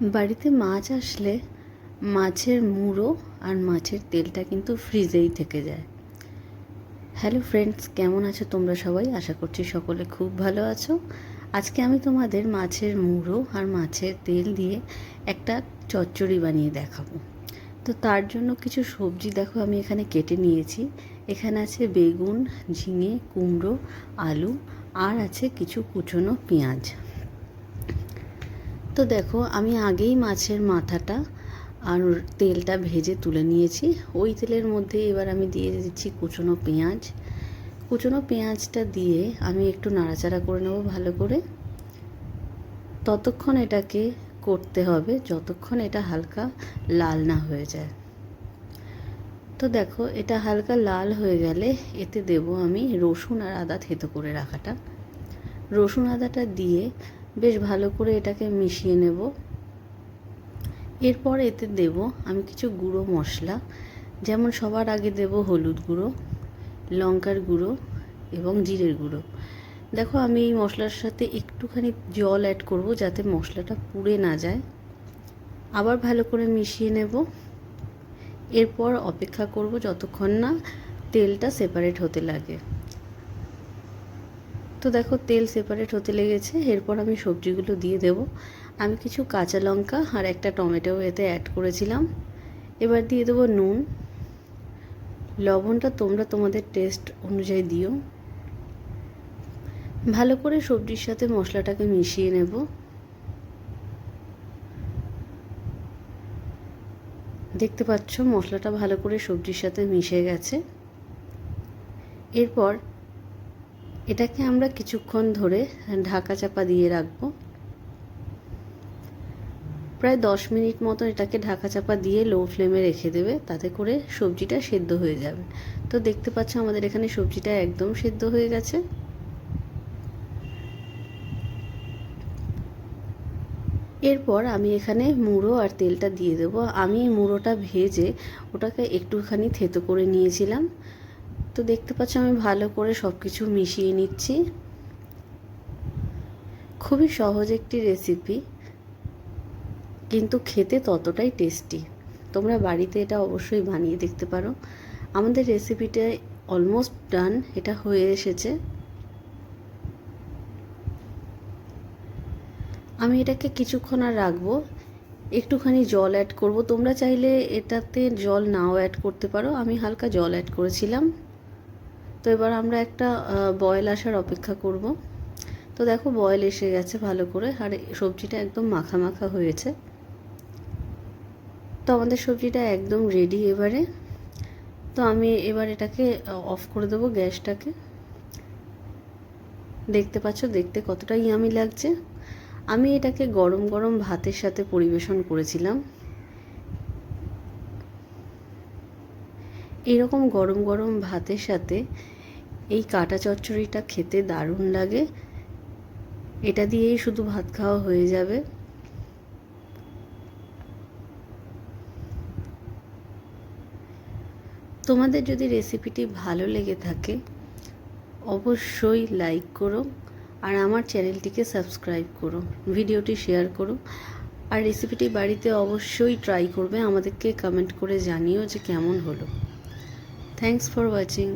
বাড়িতে মাছ আসলে মাছের মুড়ো আর মাছের তেলটা কিন্তু ফ্রিজেই থেকে যায়। হ্যালো ফ্রেন্ডস কেমন আছো তোমরা সবাই? আশা করছি সকলে খুব ভালো আছো। আজকে আমি তোমাদের মাছের মুড়ো আর মাছের তেল দিয়ে একটা চচ্চড়ি বানিয়ে দেখাবো। তো তার জন্য কিছু সবজি দেখো আমি এখানে কেটে নিয়েছি। এখানে আছে বেগুন, ঝিঙে, কুমড়ো, আলু আর আছে কিছু কুচনো পেঁয়াজ। তো দেখো, আমি আগেই মাছের মাথাটা আর তেলটা ভেজে তুলে নিয়েছি। ওই তেলের মধ্যে এবার আমি দিয়ে দিচ্ছি কুচনো পেঁয়াজ। কুচনো পেঁয়াজটা দিয়ে আমি একটু নাড়াচাড়া করে নেব ভালো করে। ততক্ষণ এটাকে করতে হবে, যতক্ষণ এটা হালকা লাল না হয়ে যায়। তো দেখো, এটা হালকা লাল হয়ে গেলে এতে দেব আমি রসুন আর আদা থেতো করে রাখাটা। রসুন আদাটা দিয়ে বেশ ভালো করে এটাকে মিশিয়ে নেব। এরপর এতে দেব আমি কিছু গুঁড়ো মশলা, যেমন সবার আগে দেব হলুদ গুঁড়ো, লঙ্কার গুঁড়ো এবং জিরের গুঁড়ো। দেখো আমি এই মশলার সাথে একটুখানি জল অ্যাড করব যাতে মশলাটা পুড়ে না যায়। আবার ভালো করে মিশিয়ে নেব। এরপর অপেক্ষা করব যতক্ষণ না তেলটা সেপারেট হতে লাগে। তো দেখো তেল সেপারেট হতে লেগেছে, এরপর আমি সবজিগুলো দিয়ে দেব। আমি কিছু কাঁচা লঙ্কা আর একটা টমেটো এতে অ্যাড করেছিলাম। এবার দিয়ে দেবো নুন। লবণটা তোমরা তোমাদের টেস্ট অনুযায়ী দিও। ভালো করে সবজির সাথে মশলাটাকে মিশিয়ে নেব। দেখতে পাচ্ছ মশলাটা ভালো করে সবজির সাথে মিশে গেছে। এরপর এটাকে আমরা কিছুক্ষণ ধরে ঢাকা চাপা দিয়ে রাখব। প্রায় দশ মিনিট মতো এটাকে ঢাকা চাপা দিয়ে লো ফ্লেমে রেখে দেবে, তাতে করে সবজিটা সেদ্ধ হয়ে যাবে। তো দেখতে পাচ্ছ আমাদের এখানে সবজিটা একদম সেদ্ধ হয়ে গেছে। এরপর আমি এখানে মুড়ো আর তেলটা দিয়ে দেব। আমি মুড়োটা ভেজে ওটাকে একটুখানি থেতো করে নিয়েছিলাম। তো দেখতে পাচ্ছ আমি ভালো করে সব কিছু মিশিয়ে নিচ্ছি। খুবই সহজ একটি রেসিপি কিন্তু খেতে ততটাই টেস্টি তোমরা বাড়িতে এটা অবশ্যই বানিয়ে দেখতে পারো। আমাদের রেসিপিটা অলমোস্ট ডান এটা হয়ে এসেছে। আমি এটাকে কিছুক্ষণ আর রাখব। একটুখানি জল অ্যাড করব। তোমরা চাইলে এটাতে জল নাও অ্যাড করতে পারো। আমি হালকা জল অ্যাড করেছিলাম। তো এবার আমরা একটা বয়েল আসার অপেক্ষা করব। তো দেখো বয়েল এসে গেছে ভালো করে। আর সবজিটা একদম মাখা মাখা হয়েছে। তো আমাদের সবজিটা একদম রেডি এবারে। তো আমি এবার এটাকে অফ করে দেবো গ্যাসটাকে। দেখতে পাচ্ছ, দেখতে কতটা ইয়ামি লাগছে। আমি এটাকে গরম গরম ভাতের সাথে পরিবেশন করেছিলাম। এরকম গরম গরম ভাতের সাথে এই কাটা চচ্চড়িটা খেতে দারুণ লাগে। এটা দিয়েই শুধু ভাত খাওয়া হয়ে যাবে। তোমাদের যদি রেসিপিটি ভালো লেগে থাকে, অবশ্যই লাইক করো। আর আমার চ্যানেলটিকে সাবস্ক্রাইব করো, ভিডিওটি শেয়ার করো। আর রেসিপিটি বাড়িতে অবশ্যই ট্রাই করবে, আমাদেরকে কমেন্ট করে জানিও যে কেমন হলো। Thanks for watching